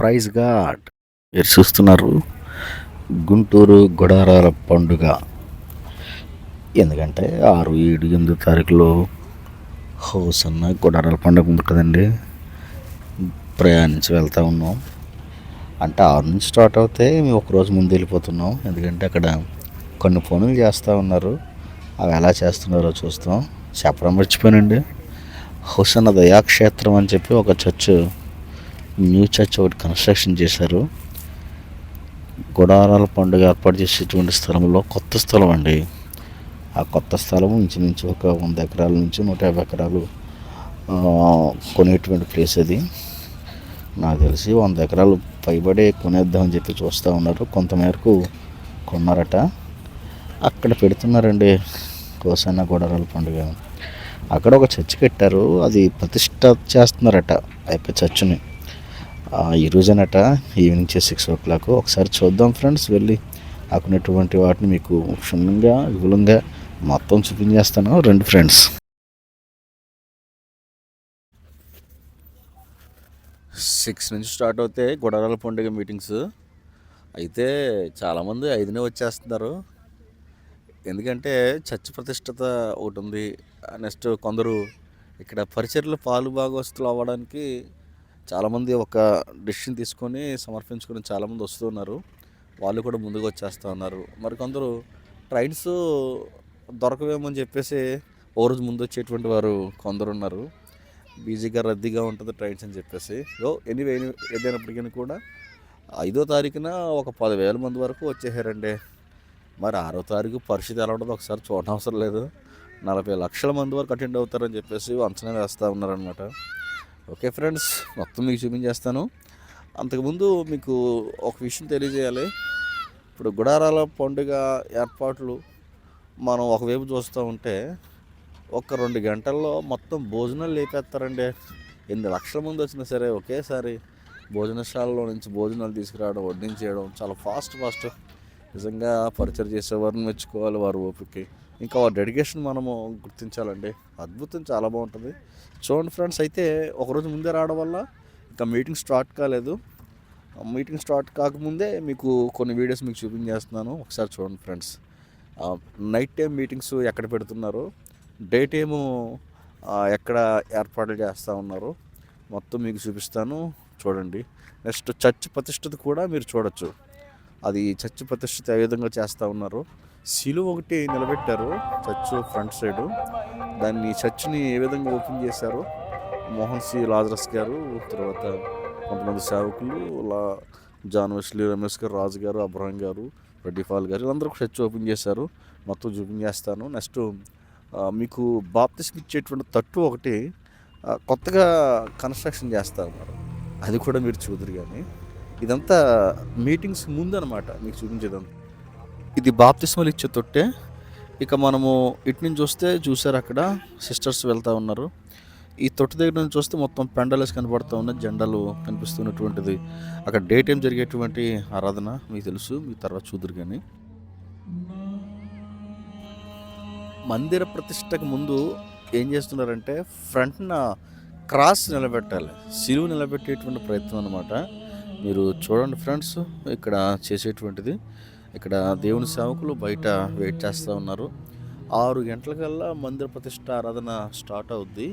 Praise God. మీరు చూస్తున్నారు గుంటూరు గుడారాల పండుగ. ఎందుకంటే ఆరు ఏడు ఎనిమిది తారీఖులో హౌస్ అన్న గుడారాల పండుగ ఉంది కదండి. ప్రయాణించి వెళ్తూ ఉన్నాం. అంటే ఆరు నుంచి స్టార్ట్ అవుతే మేము ఒకరోజు ముందు వెళ్ళిపోతున్నాం. ఎందుకంటే అక్కడ కొన్ని పనులు చేస్తూ ఉన్నారు. అవి ఎలా చేస్తున్నారో చూస్తాం. చెప్పడం మర్చిపోయానండి. హుసన్న దయాక్షేత్రం అని చెప్పి ఒక చర్చ్ న్యూ చర్చ్ ఒకటి కన్స్ట్రక్షన్ చేశారు. గుడారాల పండుగ ఏర్పాటు చేసేటువంటి స్థలంలో కొత్త స్థలం అండి. ఆ కొత్త స్థలం ఇంచుమించు ఒక వంద ఎకరాల నుంచి నూట యాభై ఎకరాలు కొనేటువంటి ప్లేస్ అది. నాకు తెలిసి వంద ఎకరాలు పైబడే కొనేద్దామని చెప్పి చూస్తూ ఉన్నారు. కొంతమేరకు కొన్నారట. అక్కడ పెడుతున్నారండి కోసన్న గోడరాల పండుగ. అక్కడ ఒక చర్చ్ కట్టారు. అది ప్రతిష్ట చేస్తున్నారట ఆ యొక్క చర్చిని. ఆ, ఈ ఈవినింగ్ చే సిక్స్ ఓ క్లాక్ ఒకసారి చూద్దాం ఫ్రెండ్స్ వెళ్ళి అక్కడ వాటిని మీకు క్షుణ్ణంగా విపులంగా మొత్తం చూపించేస్తాను. రెండు ఫ్రెండ్స్ సిక్స్ నుంచి స్టార్ట్ అవుతాయి గొడవల పండుగ మీటింగ్స్ అయితే చాలామంది ఐదునే వచ్చేస్తున్నారు. ఎందుకంటే చర్చ్ ప్రతిష్టత ఒకటి ఉంది. నెక్స్ట్ కొందరు ఇక్కడ పరిచర్లు పాలు భాగవస్తులు అవ్వడానికి చాలామంది ఒక డిసిషన్ తీసుకొని సమర్పించుకొని చాలామంది వస్తున్నారు వాళ్ళు కూడా ముందుకు వచ్చేస్తూ ఉన్నారు. మరి కొందరు ట్రైన్స్ దొరకవేమని చెప్పేసి ఓ రోజు ముందు వచ్చేటువంటి వారు కొందరు ఉన్నారు. బిజీగా రద్దీగా ఉంటుంది ట్రైన్స్ అని చెప్పేసి. యో ఎనీవే ఏదైనప్పటికీ కూడా ఐదో తారీఖున ఒక పదివేల మంది వరకు వచ్చేసారండి. మరి ఆరో తారీఖు పరిస్థితి ఎలా ఉంటుందో ఒకసారి చూడడం అవసరం లేదు. నలభై లక్షల మంది వరకు అటెండ్ అవుతారని చెప్పేసి అంచనా వేస్తూ ఉన్నారనమాట ఓకే ఫ్రెండ్స్ మొత్తం మీకు చూపించేస్తాను. అంతకుముందు మీకు ఒక విషయం తెలియజేయాలి. ఇప్పుడు గుడారాల పండుగ ఏర్పాట్లు మనం ఒకవైపు చూస్తూ ఉంటే ఒక రెండు గంటల్లో మొత్తం భోజనాలు లేపేస్తారండి. ఎన్ని లక్షల మంది వచ్చినా సరే ఒకేసారి భోజనశాలలో నుంచి భోజనాలు తీసుకురావడం వడ్డించేయడం చాలా ఫాస్ట్ ఫాస్ట్. నిజంగా పరిచయం చేసేవారిని మెచ్చుకోవాలి వారు ఓపికకి. ఇంకా డెడికేషన్ మనము గుర్తించాలండి. అద్భుతం చాలా బాగుంటుంది. చూడండి ఫ్రెండ్స్ అయితే ఒకరోజు ముందే రావడం వల్ల ఇంకా మీటింగ్ స్టార్ట్ కాలేదు. మీటింగ్ స్టార్ట్ కాకముందే మీకు కొన్ని వీడియోస్ మీకు చూపించేస్తున్నాను. ఒకసారి చూడండి ఫ్రెండ్స్. నైట్ టైం మీటింగ్స్ ఎక్కడ పెడుతున్నారు? డే టైము ఎక్కడ ఏర్పాట్లు చేస్తూ ఉన్నారు? మొత్తం మీకు చూపిస్తాను. చూడండి. నెక్స్ట్ చర్చ్ ప్రతిష్టత కూడా మీరు చూడొచ్చు. అది చర్చ్ ప్రతిష్టత ఏ విధంగా చేస్తూ ఉన్నారు? సిలువ ఒకటి నిలబెట్టారు చర్చ్ ఫ్రంట్ సైడ్. దాన్ని చర్చ్ని ఏ విధంగా ఓపెన్ చేశారు మోహన్ సి. లాజరస్ గారు తర్వాత కొంతమంది సేవకులు లా జాన్ వెస్లీ రమేష్ గారు రాజు గారు అబ్రహం గారు రెడ్డిఫాల్ గారు వీళ్ళందరూ చర్చ్ ఓపెన్ చేశారు. మొత్తం చూపించేస్తాను నెక్స్ట్ మీకు బాప్తిస్మ్ ఇచ్చేటువంటి తట్టు ఒకటి కొత్తగా కన్స్ట్రక్షన్ చేస్తారు ఉన్నారు అది కూడా మీరు చూద్దరు కానీ ఇదంతా మీటింగ్స్ ముందు అనమాట మీకు చూపించేదంతా. ఇది బాప్తిస్మలు ఇచ్చే తొట్టే. ఇక మనము ఇటు నుంచి చూస్తే చూసారు అక్కడ సిస్టర్స్ వెళ్తూ ఉన్నారు. ఈ తొట్టి దగ్గర నుంచి చూస్తే మొత్తం పెండలస్ కనబడుతూ ఉన్నాయి జెండాలు కనిపిస్తున్నటువంటిది. అక్కడ డే టైం జరిగేటువంటి ఆరాధన మీకు తెలుసు మీ తర్వాత చూదురు కానీ. మందిర ప్రతిష్టకు ముందు ఏం చేస్తున్నారంటే ఫ్రంట్న క్రాస్ నిలబెట్టాలి సిలువు నిలబెట్టేటువంటి ప్రయత్నం అనమాట మీరు చూడండి ఫ్రెండ్స్ ఇక్కడ చేసేటువంటిది. ఇక్కడ దేవుని సేవకులు బయట వెయిట్ చేస్తూ ఉన్నారు. ఆరు గంటలకల్లా మందిర ప్రతిష్ట ఆరాధన స్టార్ట్ అవుద్ది.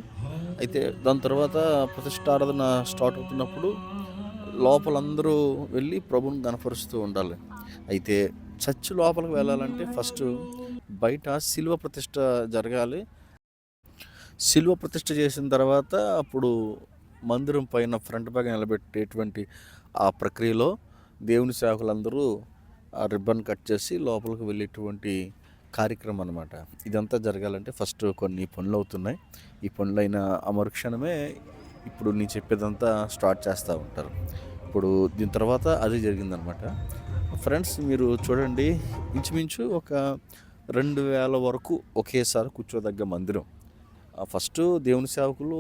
అయితే దాని తర్వాత ప్రతిష్ట ఆరాధన స్టార్ట్ అవుతున్నప్పుడు లోపలందరూ వెళ్ళి ప్రభుని కనపరుస్తూ ఉండాలి. అయితే చర్చ్ లోపలికి వెళ్ళాలంటే ఫస్ట్ బయట శిల్వ ప్రతిష్ట జరగాలి. శిల్వ ప్రతిష్ట చేసిన తర్వాత అప్పుడు మందిరం పైన ఫ్రంట్ బ్యాగ్ నిలబెట్టేటువంటి ఆ ప్రక్రియలో దేవుని సేవకులందరూ రిబ్బన్ కట్ చేసి లోపలికి వెళ్ళేటువంటి కార్యక్రమం అనమాట ఇదంతా జరగాలంటే ఫస్ట్ కొన్ని పనులు అవుతున్నాయి. ఈ పనులైన అమరుక్షణమే ఇప్పుడు నేను చెప్పేదంతా స్టార్ట్ చేస్తూ ఉంటారు. ఇప్పుడు దీని తర్వాత అది జరిగిందనమాట ఫ్రెండ్స్ మీరు చూడండి ఇంచుమించు ఒక రెండు వేల వరకు ఒకేసారి కూర్చోదగ్గ మందిరం. ఆ ఫస్ట్ దేవుని సేవకులు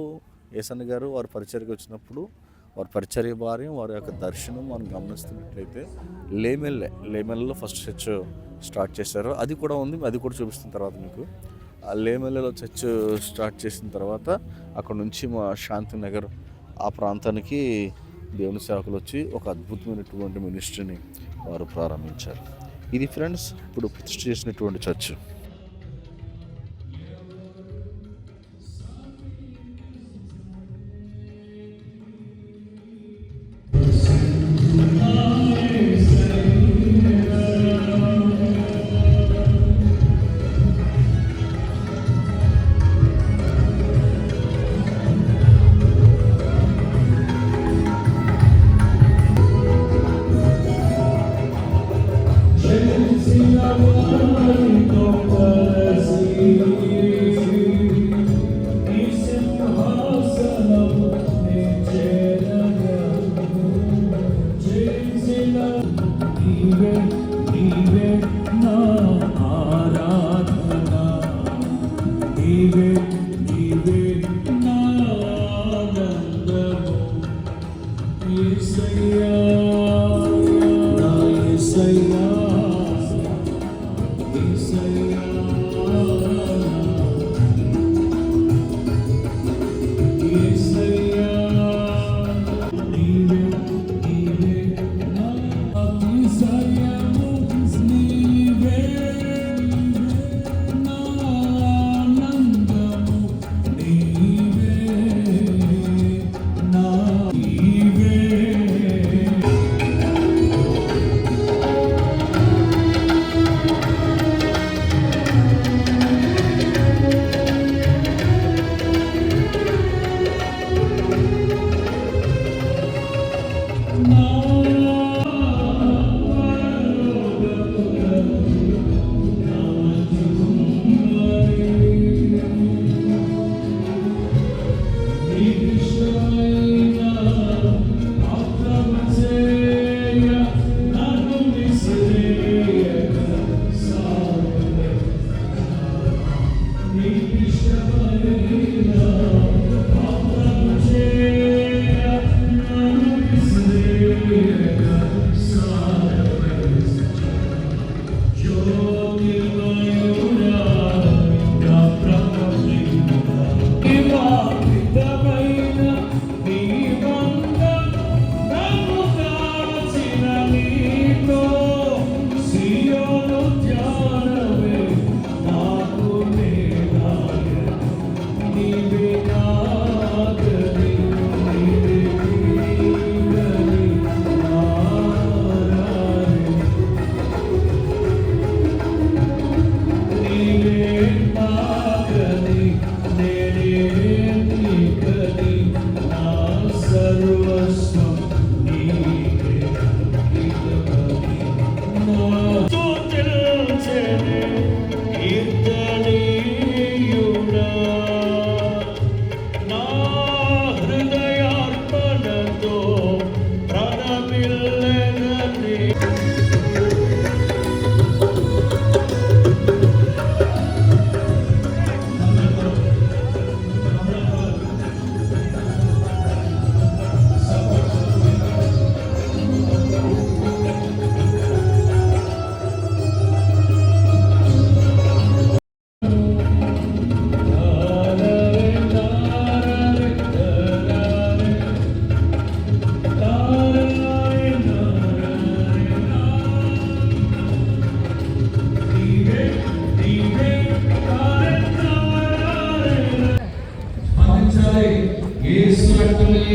ఏసన్న గారు వారు పరిచర్కి వచ్చినప్పుడు వారి పరిచర్య భార్యం వారి యొక్క దర్శనం మనం గమనిస్తున్నట్లయితే లేమెల్లే లేమెల్లో ఫస్ట్ చర్చ్ స్టార్ట్ చేశారు. అది కూడా ఉంది అది కూడా చూపిస్తున్న తర్వాత మీకు. ఆ లేమెల్లలో చర్చ్ స్టార్ట్ చేసిన తర్వాత అక్కడ నుంచి మా శాంతి నగర్ ఆ ప్రాంతానికి దేవుని సేవకులు వచ్చి ఒక అద్భుతమైనటువంటి మినిస్ట్రీని వారు ప్రారంభించారు. ఇది ఫ్రెండ్స్ ఇప్పుడు ప్రతిష్ఠ చేసినటువంటి చర్చ్ నా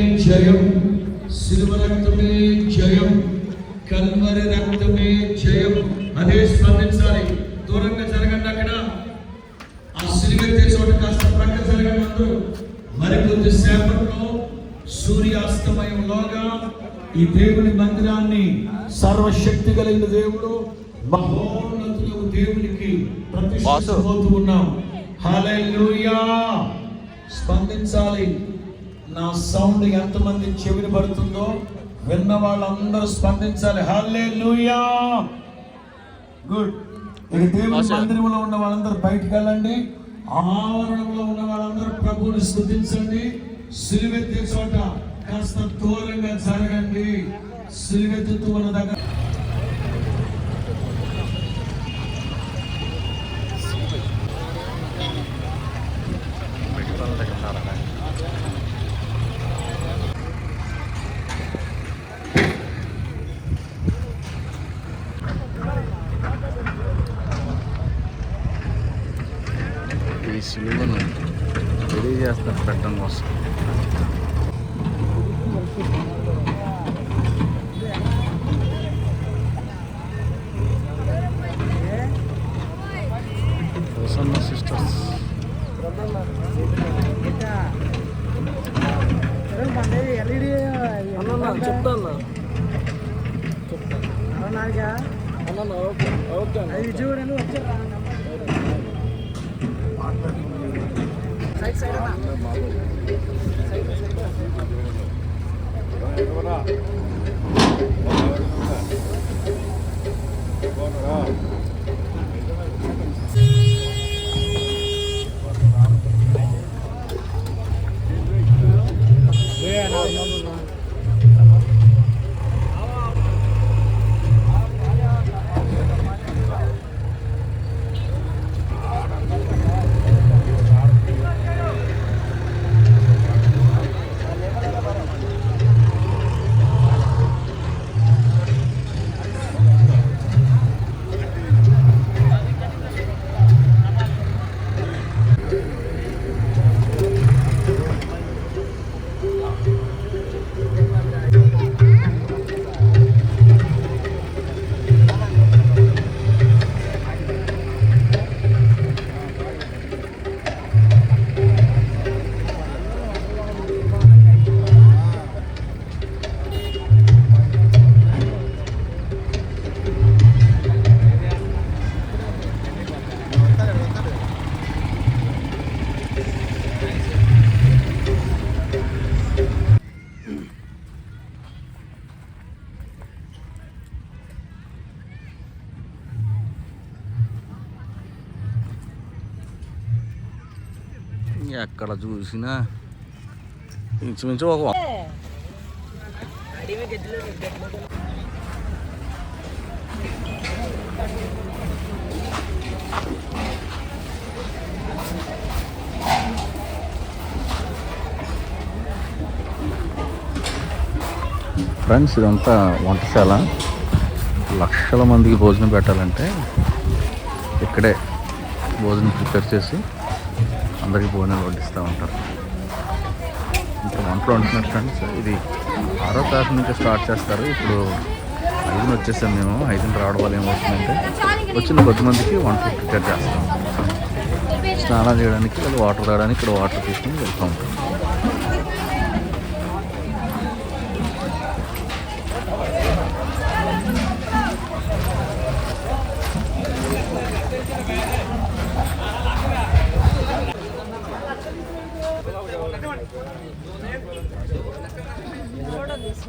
జయం సిలువ రక్తమే జయం కల్వరి రక్తమే జయం. అదే స్పందించాలి. దూరంగా జరగండి అక్కడ. ఆ సిలువెత్తే చోట కాస్త ప్రక్క జరగండి అందరూ. మరికొద్ది సేపట్లో సూర్యాస్తమయంలోగా ఈ దేవుని మందిరాన్ని సర్వశక్తి కలిగిన దేవుడు మహోన్నతులకు దేవునికి ప్రతిష్ఠించబోతూ ఉన్నాం. హల్లెలూయా. స్పందించాలి. నా సౌండ్ ఎంతమంది చెవిని పడుతుందో విన్న వాళ్ళందరూ స్పందించాలి. హల్లెలూయా! గుడ్. ఇక దేవుని మందిరంలో ఉన్న వాళ్ళందరూ బయటికి వెళ్ళండి. ఆవరణంలో ఉన్న వాళ్ళందరూ ప్రభువుని స్థుతించండి. సిలువెత్తే చోట కాస్త దూరంగా జరగండి. సిలువెత్తుతూ ఉన్న దగ్గర ఎక్కడ చూసినా ఇంచుమించు ఒక ఫ్రెండ్స్ ఇదంతా వంటశాల. లక్షల మందికి భోజనం పెట్టాలంటే ఇక్కడే భోజనం ప్రిపేర్ చేసి అందరికీ భోజనాలు వడ్డిస్తూ ఉంటారు. ఇంకా వంటలు వండుతున్నారు ఫ్రెండ్స్. ఇది ఆరో తారీఖు నుంచి స్టార్ట్ చేస్తారు. ఇప్పుడు ఐదున వచ్చేసాం మేము. ఐదున రావడం వల్ల ఏమవుతుందంటే వచ్చిన కొద్ది మందికి వంటలు ప్రిపేర్ చేస్తాం. స్నానం చేయడానికి లేదా వాటర్ తాగడానికి ఇక్కడ వాటర్ తీసుకుని వెళ్తూ ఉంటాం.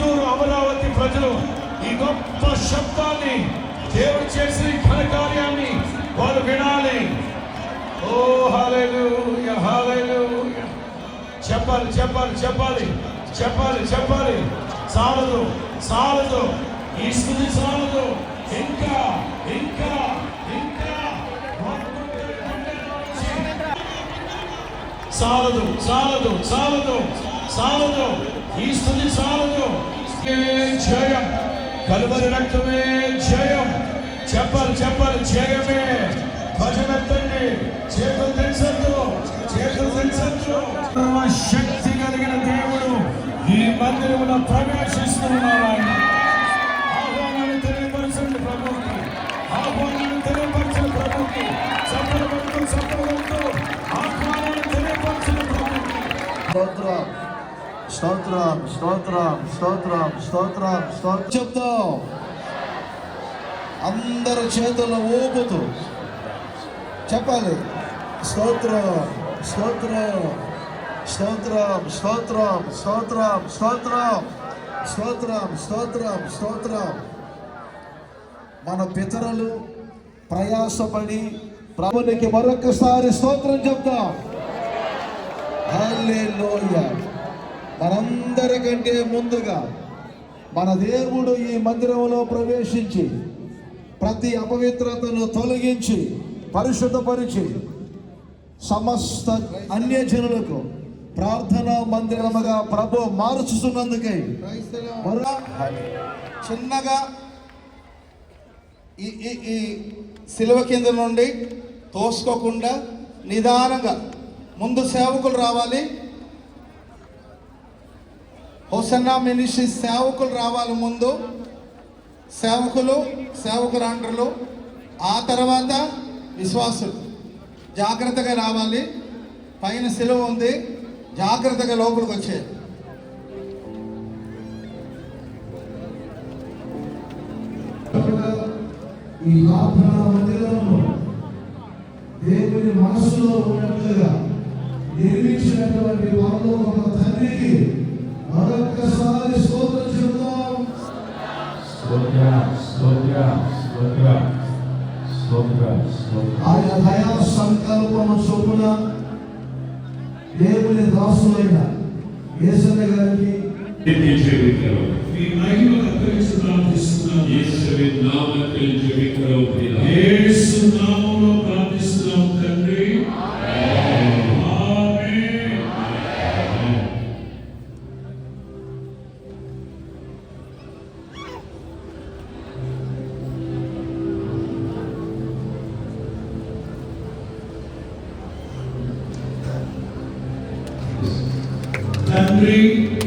గుంటూరు అమరావతి ప్రజలు ఈ గొప్ప శబ్దాన్ని దేవుడు చేసిన ఘన కార్యాన్ని వారు వినాలి. ఓ హాలేలు హాలేలు చెప్పాలి చెప్పాలి చెప్పాలి చెప్పాలి చెప్పాలి. సాలదు సాలదు ఈ స్థుతి సాలదు ఇంకా ఇంకా ఇంకా. సాలదు సాలదు సాలదు సాలదు ఈ స్థుతి సాలదు జయం. కలువరి రక్తమే జయం. చెప్పాలి చెప్పాలి జయమే. భజనెత్తండి చేతులు తెచ్చద్దు చేతులు తెచ్చద్దు శక్తి కలిగిన దేవుడు ఈ మందిరములో ప్రవేశిస్తున్నాడు ఆహ్వానాన్ని తెలియపరచండి ప్రభుత్వం ఆహ్వానాన్ని తెలియపరచండి ప్రభుత్వం సఫలపడుతూ సఫలపడుతూ ఆహ్వానాన్ని తెలియపరచండి ప్రభుకి స్తోత్రం స్తోత్రం స్తోత్రం స్తోత్రం స్తోత్రం చెప్తాం అందరు చేతుల్లో ఊపుతూ చెప్పాలి స్తోత్రం స్తోత్రం స్తోత్రం స్తోత్రం స్తోత్రం స్తోత్రం స్తోత్రం స్తోత్రం స్తోత్రం మన పితరులు ప్రయాసపడి ప్రభునికి మరొకసారి స్తోత్రం చెప్తాం హల్లెలూయా మనందరికంటే ముందుగా మన దేవుడు ఈ మందిరంలో ప్రవేశించి ప్రతి అపవిత్రతను తొలగించి పరిశుద్ధపరిచి సమస్త అన్యజనులకు ప్రార్థనా మందిరముగా ప్రభు మార్చుతున్నందుకై మరో చిన్నగా ఈ ఈ ఈ సిలువ కింద నుండి తోసుకోకుండా నిదానంగా ముందు సేవకులు రావాలి. హోసన్నా మినిస్ట్రీ సేవకులు రావాలి ముందు. సేవకులు సేవకురాండ్రులు ఆ తర్వాత విశ్వాసులు. జాగ్రత్తగా రావాలి. పైన సెలవు ఉంది. జాగ్రత్తగా లోపలికి వచ్చేది ఈ ప్రార్థనా మందిరంలో దేవుని మనసులో ఉన్నట్లుగా నిర్మించినటువంటి ఆయన దయా సంకల్పము చొప్పున దేవుని దాసులైన యేసన్న గారికి మీ మహిమ అప్పగించి ప్రార్థిస్తున్నాం యేసు నామములో Mantri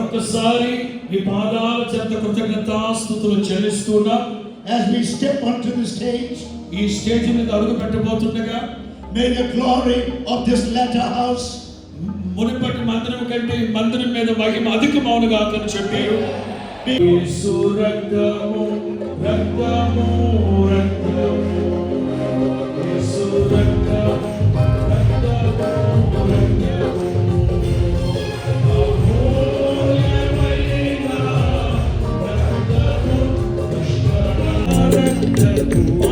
ఒక్కసారి మీ పాదాల చెంత కృతజ్ఞతాస్తుతులు చెల్లిస్తున్నా. As we step onto the stage, ఈ స్టేజ్ మీద అడుగు పెట్టబోతుండగా may the glory of this latter house మునుపటి మందిరం కంటే ఈ మందిరం మీద మహిమ అధికమౌనుగా అని చెప్పారు యేసు రక్తము రక్తము రక్తము. యేసు రక్తము. రక్తము